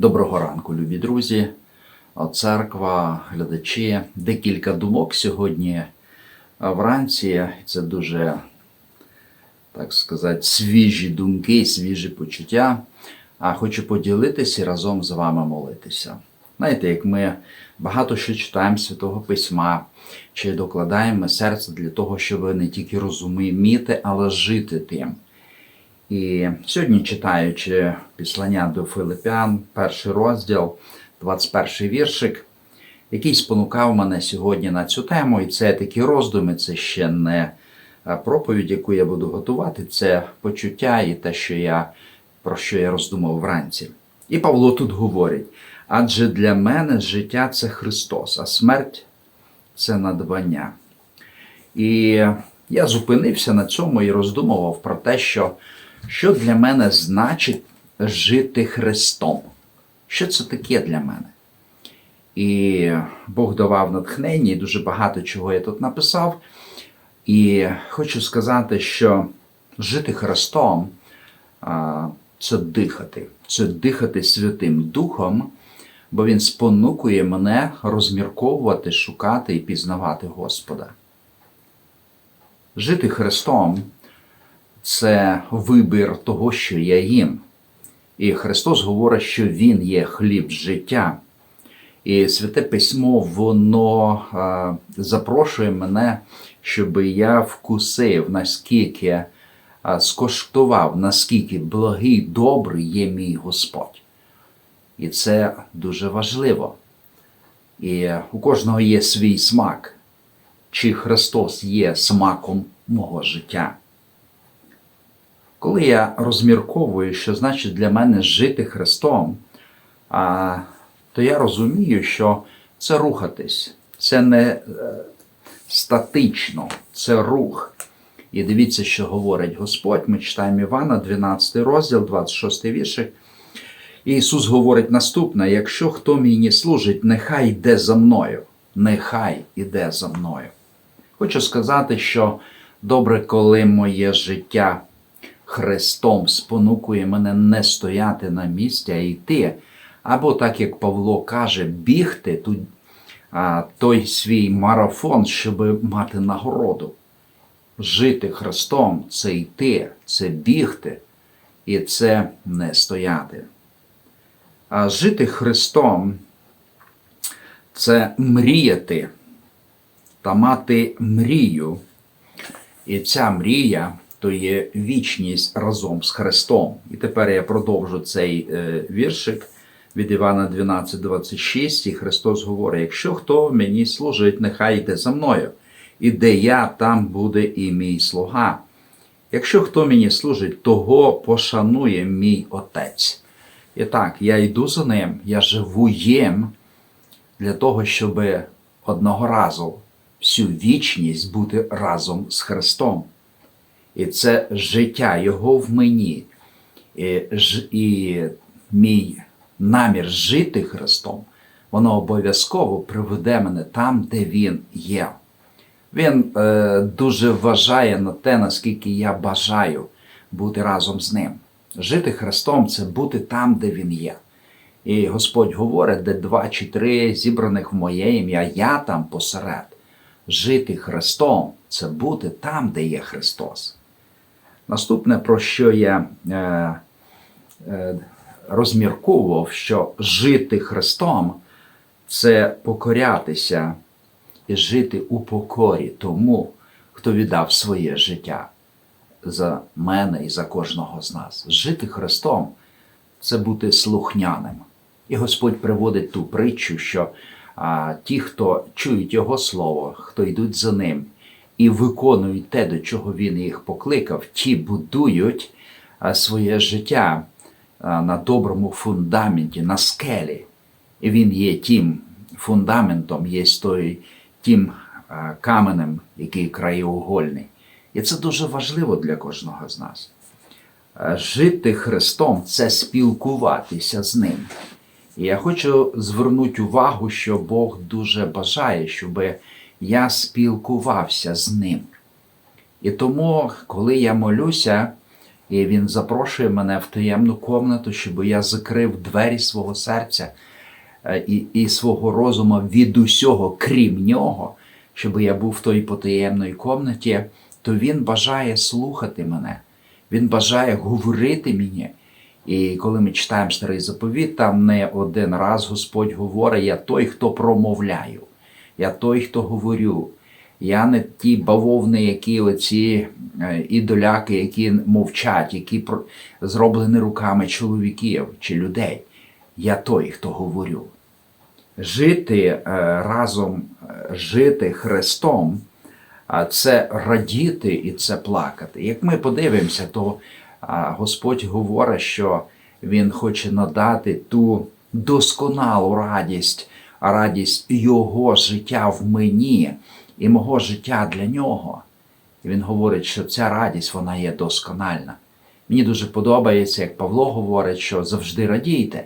Доброго ранку, любі друзі, церква, глядачі. Декілька думок сьогодні вранці. Це дуже, так сказати, свіжі думки, свіжі почуття. А хочу поділитися і разом з вами молитися. Знаєте, як ми багато що читаємо Святого Письма, чи докладаємо серце для того, щоб не тільки розуміти, але жити тим. І сьогодні, читаючи післання до Филипян, перший розділ, 21 віршик, який спонукав мене сьогодні на цю тему, і це такі роздуми, це ще не е, проповідь, яку я буду готувати, це почуття і те, що я, про що я роздумав вранці. І Павло тут говорить: адже для мене життя це Христос, а смерть це надбання. І я зупинився на цьому і роздумував про те, що що для мене значить жити Христом? Що це таке для мене? І Бог давав натхнення, і дуже багато чого я тут написав. І хочу сказати, що жити Христом це дихати, це дихати Святим Духом, бо Він спонукує мене розмірковувати, шукати і пізнавати Господа. Жити Христом це вибір того, що я їм. І Христос говорить, що Він є хліб життя. І Святе Письмо, воно а, запрошує мене, щоб я вкусив, наскільки а, скоштував, наскільки благий, добрий є мій Господь. І це дуже важливо. І у кожного є свій смак, чи Христос є смаком мого життя. Коли я розмірковую, що значить для мене жити Христом, то я розумію, що це рухатись, це не е, статично, це рух. І дивіться, що говорить Господь. Ми читаємо Івана, 12 розділ, 26 віршик. Ісус говорить наступне: якщо хто мені служить, нехай йде за мною. Нехай іде за мною. Хочу сказати, що добре, коли моє життя. Христом спонукує мене не стояти на місці, а йти. Або, так як Павло каже, бігти тут, а, той свій марафон, щоб мати нагороду. Жити Христом це йти, це бігти, і це не стояти. А жити Христом це мріяти та мати мрію. І ця мрія то є вічність разом з Христом. І тепер я продовжу цей е, віршик від Івана 12,26, і Христос говорить: якщо хто мені служить, нехай йде за мною, і де я, там буде і мій слуга. Якщо хто мені служить, того пошанує мій Отець. І так, я йду за ним, я живу їм для того, щоб одного разу всю вічність бути разом з Христом. І це життя Його в мені. І, і мій намір жити Христом, воно обов'язково приведе мене там, де Він є. Він е, дуже вважає на те, наскільки я бажаю бути разом з ним. Жити Христом це бути там, де Він є. І Господь говорить, де два чи три зібраних в моє ім'я, я там посеред. Жити Христом це бути там, де є Христос. Наступне, про що я е, е, розмірковував, що жити Христом це покорятися і жити у покорі тому, хто віддав своє життя за мене і за кожного з нас. Жити Христом це бути слухняним. І Господь приводить ту притчу, що а, ті, хто чують Його Слово, хто йдуть за ним і виконують те, до чого він їх покликав, ті будують своє життя на доброму фундаменті, на скелі. І він є тим фундаментом, є той, тим каменем, який краєугольний. І це дуже важливо для кожного з нас. Жити Христом це спілкуватися з Ним. І я хочу звернути увагу, що Бог дуже бажає, щоби я спілкувався з ним. І тому, коли я молюся, І Він запрошує мене в таємну комнату, щоб я закрив двері свого серця е, і, і свого розуму від усього, крім нього, щоб я був в той потаємної комнаті, то він бажає слухати мене, він бажає говорити мені. І коли ми читаємо старий заповіт, там не один раз Господь говорить: я той, хто промовляю, я той, хто говорю. Я не ті бавовни, які оці е, ідоляки, які мовчать, які зроблені руками чоловіків чи людей. Я той, хто говорю. Жити е, разом, е, жити Христом, це радіти і це плакати. Як ми подивимося, то Господь говорить, що Він хоче надати ту досконалу радість, радість Його життя в мені і мого життя для нього. І він говорить, що ця радість вона є доскональна. Мені дуже подобається, як Павло говорить, що завжди радійте.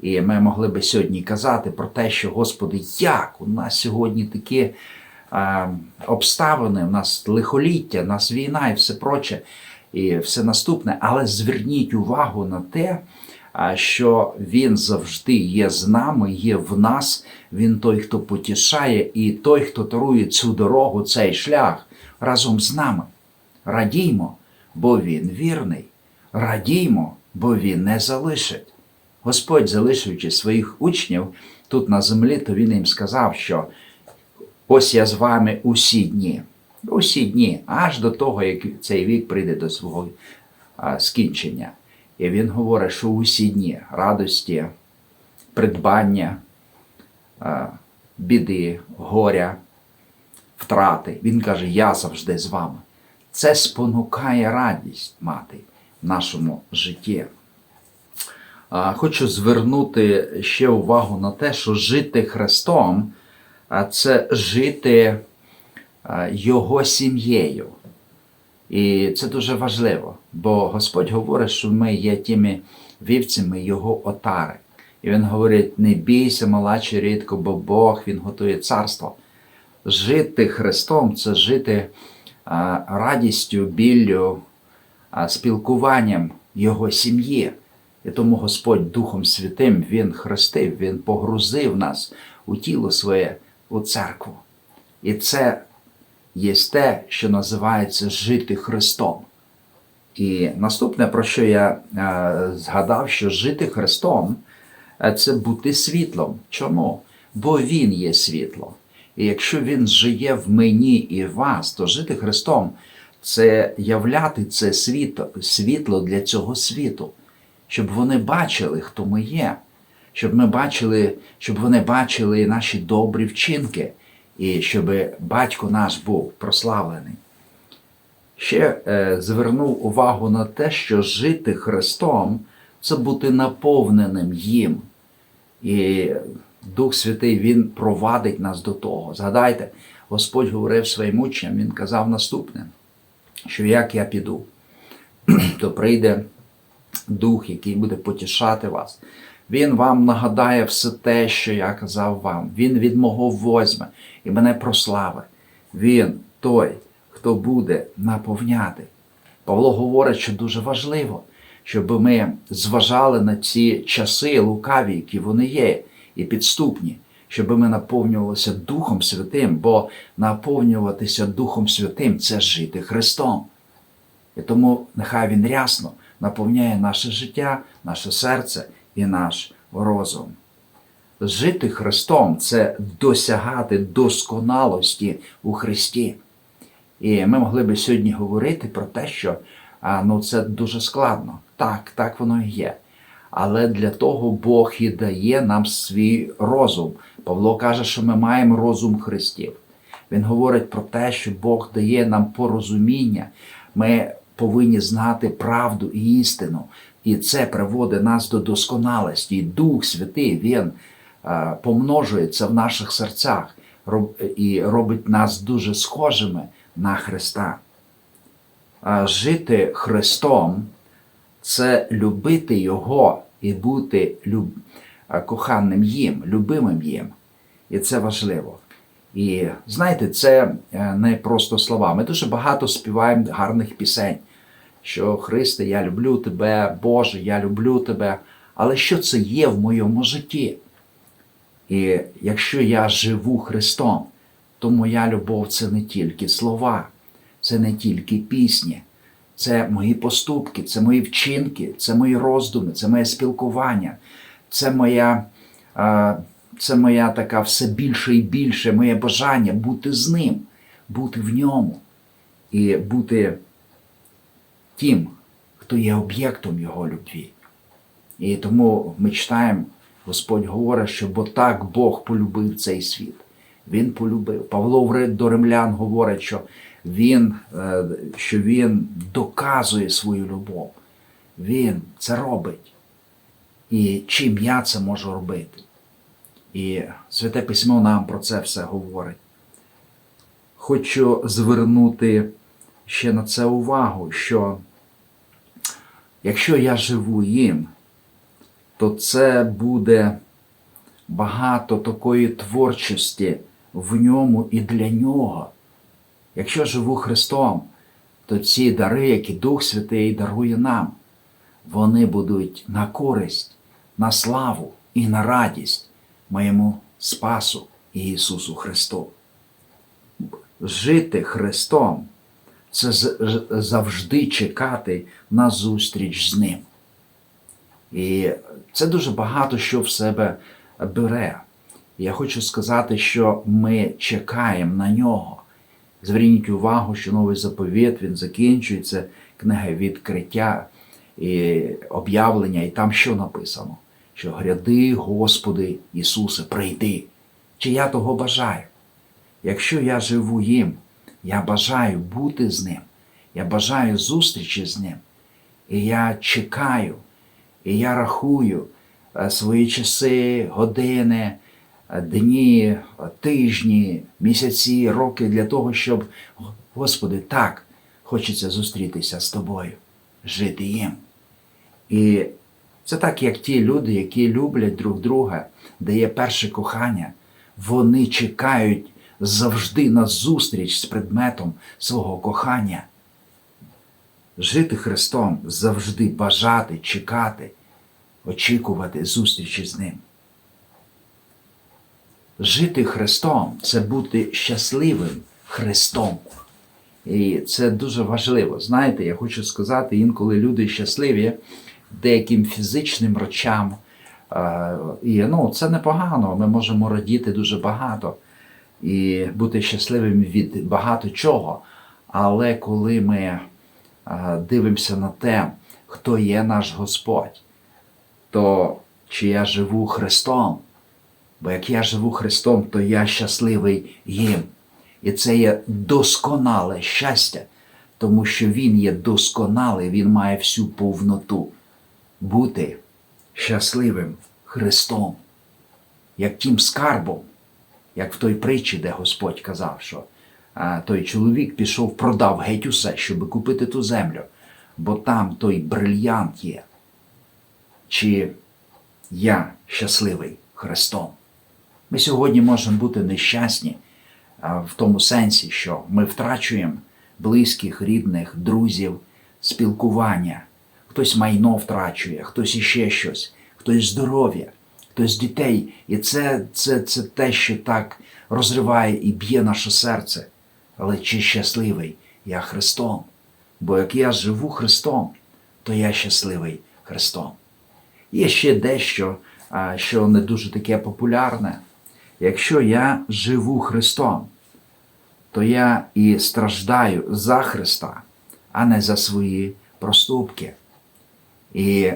І ми могли би сьогодні казати про те, що, Господи, як у нас сьогодні такі е, обставини, у нас лихоліття, у нас війна і все проче, і все наступне. Але зверніть увагу на те, що Він завжди є з нами, є в нас. Він той, хто потішає, і той, хто тарує цю дорогу, цей шлях разом з нами. Радіймо, бо Він вірний. Радіймо, бо Він не залишить. Господь, залишуючи своїх учнів тут на землі, то він їм сказав, що ось я з вами усі дні, усі дні, аж до того, як цей вік прийде до свого скінчення. І він говорить, що усі дні радості, придбання, біди, горя, втрати. Він каже, я завжди з вами. Це спонукає радість мати в нашому житті. Хочу звернути ще увагу на те, що жити Христом це жити Його сім'єю. І це дуже важливо, бо Господь говорить, що ми є тими вівцями Його отари. І Він говорить: не бійся, мала чи рідко, бо Бог Він готує царство. Жити Христом це жити радістю, біллю, спілкуванням Його сім'ї. І тому Господь Духом Святим Він хрестив, Він погрузив нас у тіло своє, у церкву. І це є те, що називається жити Христом. І наступне, про що я е, згадав, що жити Христом е, це бути світлом. Чому? Бо Він є світло. І якщо Він жиє в мені і в вас, то жити Христом це являти це світло, світло для цього світу щоб вони бачили, хто ми є, щоб ми бачили, щоб вони бачили наші добрі вчинки, і щоб батько наш був прославлений. Ще е, звернув увагу на те, що жити Христом це бути наповненим їм. І Дух Святий Він провадить нас до того. Згадайте, Господь говорив своїм учням, Він казав наступне, що як я піду, то прийде Дух, який буде потішати вас. Він вам нагадає все те, що я казав вам. Він від мого возьме і мене прославить. Він той, хто буде наповняти. Павло говорить, що дуже важливо, щоб ми зважали на ці часи лукаві, які вони є, і підступні, щоб ми наповнювалися Духом Святим, бо наповнюватися Духом Святим це жити Христом. І тому нехай Він рясно наповняє наше життя, наше серце і наш розум. Жити Христом це досягати досконалості у Христі. І ми могли би сьогодні говорити про те, що ну, це дуже складно. Так, так воно і є. Але для того Бог і дає нам свій розум. Павло каже, що ми маємо розум Христів. Він говорить про те, що Бог дає нам порозуміння. Ми повинні знати правду і істину. І це приводить нас до досконалості. І Дух Святий Він е, помножується в наших серцях і робить нас дуже схожими на Христа. Жити Христом це любити Його і бути люб... е, коханим їм, любимим їм. І це важливо. І знаєте, це е, не просто слова. Ми дуже багато співаємо гарних пісень. Що Христе, я люблю тебе, Боже, я люблю тебе. Але що це є в моєму житті? І якщо я живу Христом, то моя любов це не тільки слова, це не тільки пісні, це мої поступки, це мої вчинки, це мої роздуми, це моє спілкування, це моя, це моя така все більше і більше моє бажання бути з ним, бути в ньому і бути тим, хто є об'єктом Його любві. І тому ми читаємо, Господь говорить, що бо так Бог полюбив цей світ. Він полюбив. Павло до римлян говорить, що він, е, що він доказує свою любов. Він це робить. І чим я це можу робити? І Святе Письмо нам про це все говорить. Хочу звернути ще на це увагу, що якщо я живу їм, то це буде багато такої творчості в ньому і для нього. Якщо живу Христом, то ці дари, які Дух Святий дарує нам, вони будуть на користь, на славу і на радість моєму Спасу Ісусу Христу. Жити Христом це завжди чекати на зустріч з Ним. І це дуже багато що в себе бере. Я хочу сказати, що ми чекаємо на нього. Зверніть увагу, що новий заповіт він закінчується, книга відкриття і об'явлення, і там що написано? Що гряди, Господи Ісусе, прийди. Чи я того бажаю? Якщо я живу їм, я бажаю бути з ним, я бажаю зустрічі з ним. І я чекаю, і я рахую е, свої часи, години, е, дні, е, тижні, місяці, роки для того, щоб, Господи, так хочеться зустрітися з тобою, жити їм. І це так, як ті люди, які люблять друг друга, де є перше кохання, вони чекають завжди на зустріч з предметом свого кохання. Жити Христом завжди бажати, чекати, очікувати зустрічі з Ним. Жити Христом це бути щасливим Христом. І це дуже важливо. Знаєте, я хочу сказати, інколи люди щасливі деяким фізичним речам. Ну, це непогано. Ми можемо радіти дуже багато і бути щасливим від багато чого. Але коли ми е, дивимося на те, хто є наш Господь, то чи я живу Христом? Бо як я живу Христом, то я щасливий їм. І це є досконале щастя, тому що Він є досконалий, Він має всю повноту бути щасливим Христом, як тим скарбом, як в той притчі, де Господь казав, що той чоловік пішов, продав геть усе, щоб купити ту землю, бо там той брильянт є. Чи я щасливий Христом? Ми сьогодні можемо бути нещасні в тому сенсі, що ми втрачуємо близьких, рідних, друзів, спілкування. Хтось майно втрачує, хтось іще щось, хтось здоров'я, хтось дітей. І це, це, це те, що так розриває і б'є наше серце. Але чи щасливий я Христом? Бо як я живу Христом, то я щасливий Христом. Є ще дещо, що не дуже таке популярне. Якщо я живу Христом, то я і страждаю за Христа, а не за свої проступки. І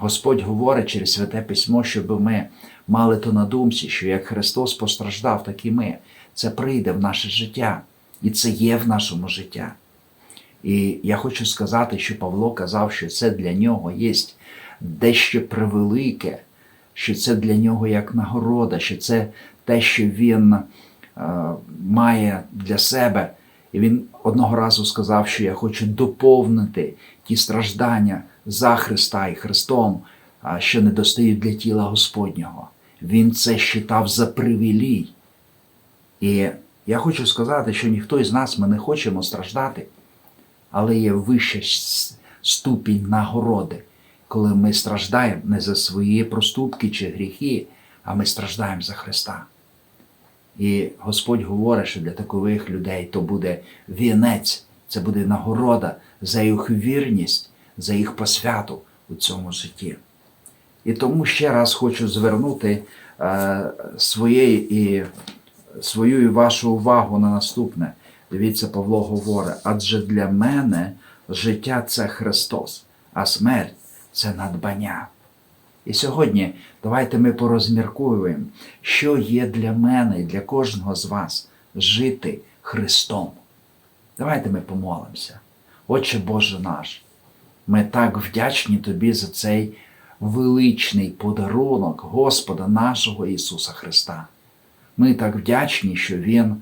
Господь говорить через Святе Письмо, щоб ми мали то на думці, що як Христос постраждав, так і ми. Це прийде в наше життя, і це є в нашому життя. І я хочу сказати, що Павло казав, що це для нього є дещо превелике, що це для нього як нагорода, що це те, що він е, має для себе. І він одного разу сказав, що я хочу доповнити ті страждання за Христа і Христом, що не достають для тіла Господнього. Він це считав за привілій. І я хочу сказати, що ніхто із нас ми не хочемо страждати, але є вища, ступінь нагороди, коли ми страждаємо не за свої проступки чи гріхи, а ми страждаємо за Христа. І Господь говорить, що для такових людей то буде вінець, це буде нагорода за їх вірність, за їх посвяту у цьому житті. І тому ще раз хочу звернути е, своє і, свою і вашу увагу на наступне. Дивіться, Павло говорить, адже для мене життя це Христос, а смерть це надбання. І сьогодні давайте ми порозміркуємо, що є для мене і для кожного з вас жити Христом. Давайте ми помолимося. Отче Боже наш, ми так вдячні Тобі за цей величний подарунок Господа нашого Ісуса Христа. Ми так вдячні, що Він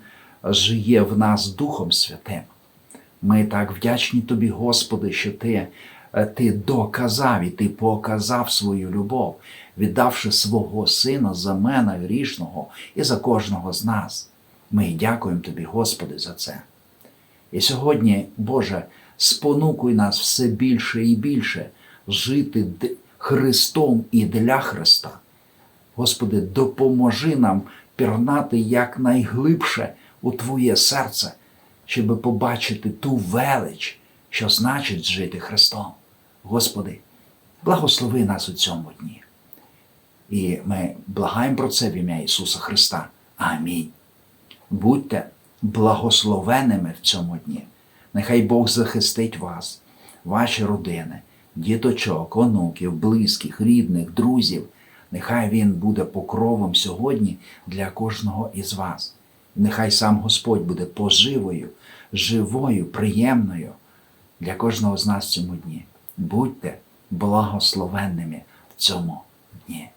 жиє в нас Духом Святим. Ми так вдячні Тобі, Господи, що Ти, е, ти доказав і Ти показав свою любов, віддавши свого Сина за мене грішного і за кожного з нас. Ми дякуємо Тобі, Господи, за це. І сьогодні, Боже, спонукуй нас все більше і більше жити Христом і для Христа. Господи, допоможи нам пірнати якнайглибше у Твоє серце, щоб побачити ту велич, що значить жити Христом. Господи, благослови нас у цьому дні. І ми благаємо про це в ім'я Ісуса Христа. Амінь. Будьте благословеними в цьому дні. Нехай Бог захистить вас, ваші родини, діточок, онуків, близьких, рідних, друзів. Нехай Він буде покровом сьогодні для кожного із вас. Нехай сам Господь буде поживою, живою, приємною для кожного з нас в цьому дні. Будьте благословенними в цьому дні.